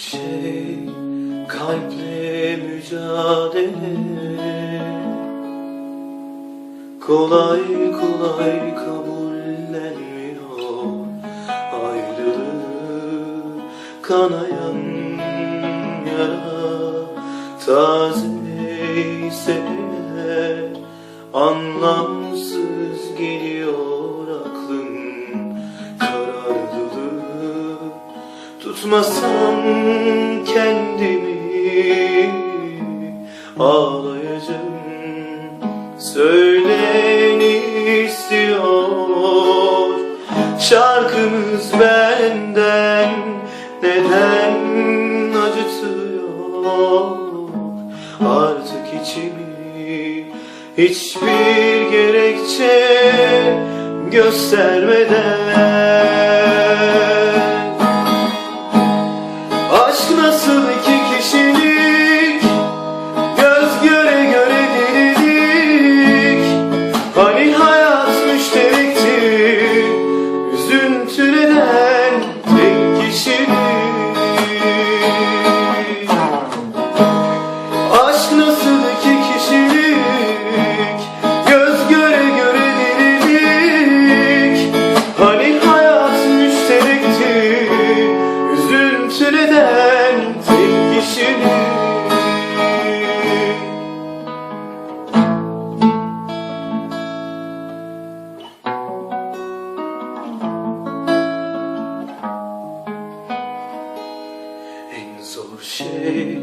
şey kalple mücadele. Kolay kolay kabullenmiyor ayrılığı kanayan yara taze ise anlamsız tutmasam kendimi ağlayacağım. Söyleni istiyor. Şarkımız benden neden acıtıyor? Artık içimi hiçbir gerekçe göstermeden Aşk nasıl iki şey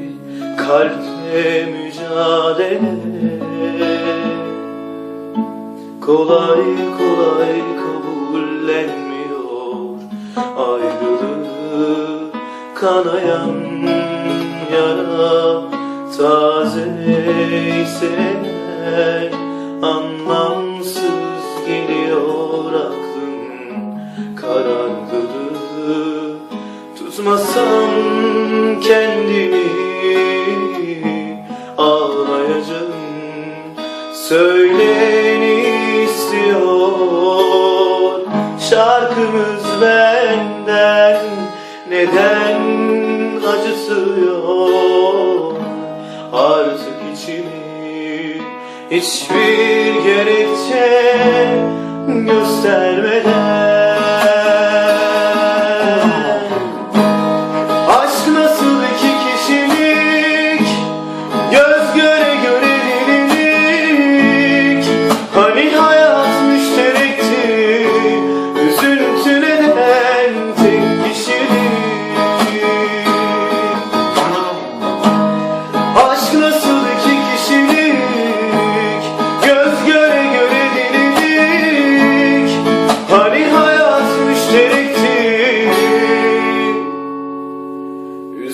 kalple mücadele. Kolay kolay kabullenmiyor ayrılığı Kanayan yara taze ise Anlamsız Söyleni istiyor. Şarkımız benden Neden acıtıyor artık içimi Hiçbir gerekçe göstermeden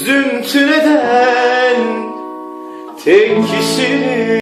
Üzüntü neden tek kişilik